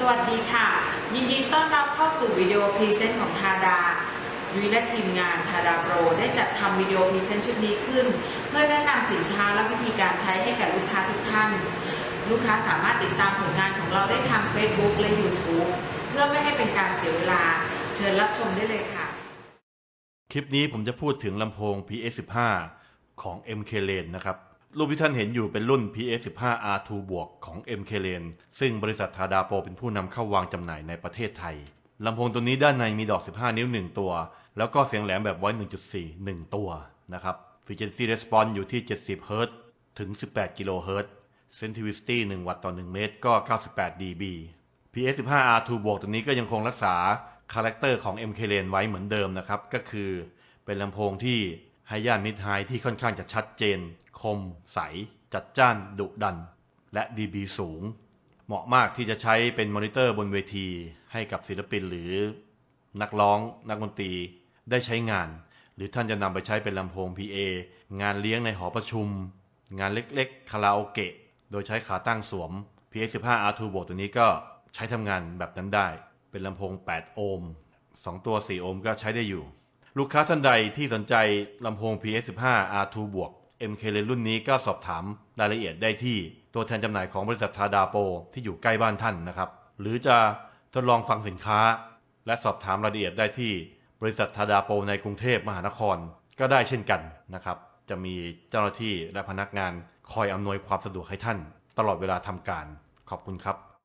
สวัสดีค่ะ ยินดีต้อนรับเข้าสู่วิดีโอพรีเซนต์ของทาดายุ้ยและทีมงานทาดาโปรได้จัดทำวิดีโอพรีเซนต์ชุดนี้ขึ้น เพื่อแนะนำสินค้าและวิธีการใช้ให้แก่ลูกค้าทุกท่าน ลูกค้าสามารถติดตามผลงานของเราได้ทาง Facebook และ YouTube เพื่อไม่ให้เป็นการเสียเวลา เชิญรับชมได้เลยค่ะ คลิปนี้ผมจะพูดถึงลำโพง PS15 ของ MK Lane นะครับ รูปที่ท่านเห็นอยู่เป็นรุ่น PS15 R2 บวกของ MK l a n ซึ่งบริษัททาดาโปเป็นผู้นำเข้าวางจำหน่ายในประเทศไทยลำโพงตัวนี้ด้านในมีดอก 15 นิ้ว 1 ตัว แล้วก็เสียงแหลมแบบไว้ 1.4 1 ตัวนะครับ Frequency Response อยู่ที่ 70 Hz ถึง 18 กิโลเฮิรตซ์ Sensitivity 1 วัตต์ต่อ 1 เมตร ก็ 98 dB PS15 R2 บวกตัวนี้ก็ยังคงรักษาคาแรคเตอร์ของ MK l a n ไว้เหมือนเดิมนะครับ ก็คือเป็นลำโพงที่ ให้ย่านมิดไฮที่ค่อนข้างจะชัดเจน คม ใส จัดจ้าน ดุดัน และ dB สูง เหมาะมากที่จะใช้เป็นมอนิเตอร์บนเวที ให้กับศิลปินหรือนักร้องนักดนตรีได้ใช้งาน หรือท่านจะนำไปใช้เป็นลำโพง PA งานเลี้ยงในหอประชุม งานเล็กๆคาราโอเกะ โดยใช้ขาตั้งสวม PS15 R2 บวกตัวนี้ก็ใช้ทำงานแบบนั้นได้ เป็นลำโพง 8 โอห์ม2 ตัว 4 โอห์มก็ใช้ได้อยู่ ลูกค้าท่านใดที่สนใจลำโพง PS15 R2 บวก MK เลนรุ่นนี้ก็สอบถามรายละเอียดได้ที่ตัวแทนจำหน่ายของบริษัททาดาโป ที่อยู่ใกล้บ้านท่านนะครับ หรือจะทดลองฟังสินค้า และสอบถามรายละเอียดได้ที่บริษัททาดาโปในกรุงเทพมหานครก็ได้เช่นกันนะครับ จะมีเจ้าหน้าที่และพนักงานคอยอำนวยความสะดวกให้ท่าน ตลอดเวลาทำการ ขอบคุณครับ